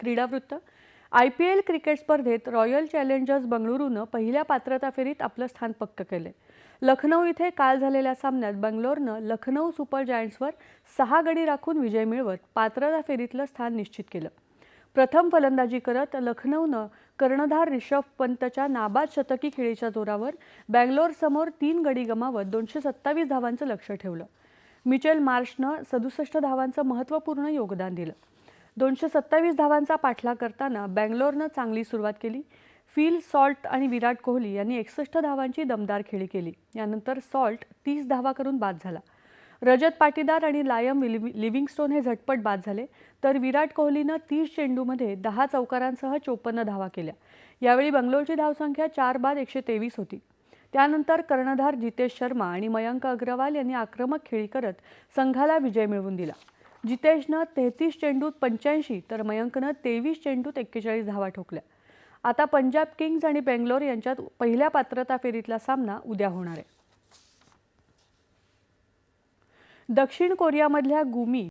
क्रीडावृत्त. I P L cricket स्पर्धेत royal challengers बंगळुरूनं पहिल्या पात्रता फेरीत आपलं स्थान पक्क केले लखनौ इथे काल झालेल्या सामन्यात बंगलोरनं लखनौ सुपर जायंट्सवर सहा गडी राखून विजय मिळवत पात्रता फेरीतलं स्थान निश्चित केलं. प्रथम फलंदाजी करत लखनौनं कर्णधार रिषभ पंतच्या नाबाद शतकी खेळीच्या जोरावर बँगलोरसमोर तीन गडी गमावत दोनशे सत्तावीस धावांचं लक्ष ठेवलं. मिचेल मार्शनं सदुसष्ट धावांचं महत्त्वपूर्ण योगदान दिलं. दोनशे सत्तावीस धावांचा पाठलाग करताना बँगलोरनं चांगली सुरुवात केली. फिल सॉल्ट आणि विराट कोहली यांनी एकसष्ट धावांची दमदार खेळी केली. यानंतर सॉल्ट तीस धावा करून बाद झाला. रजत पाटीदार आणि लायम लिव्हिंगस्टोन हे झटपट बाद झाले तर विराट कोहलीनं तीस चेंडूमध्ये दहा चौकारांसह चोपन्न धावा केल्या. यावेळी बंगलोरची धावसंख्या चार बाद एकशे तेवीस होती. त्यानंतर कर्णधार जितेश शर्मा आणि मयंक अग्रवाल यांनी आक्रमक खेळी करत संघाला विजय मिळवून दिला. जितेशनं तेहतीस चेंडूत पंच्याऐंशी तर मयंकनं तेवीस चेंडूत एक्केचाळीस धावा ठोकल्या. आता पंजाब किंग्ज आणि बेंगलोर यांच्यात पहिल्या पात्रता फेरीतला सामना उद्या होणार आहे. दक्षिण कोरियामधल्या गुमी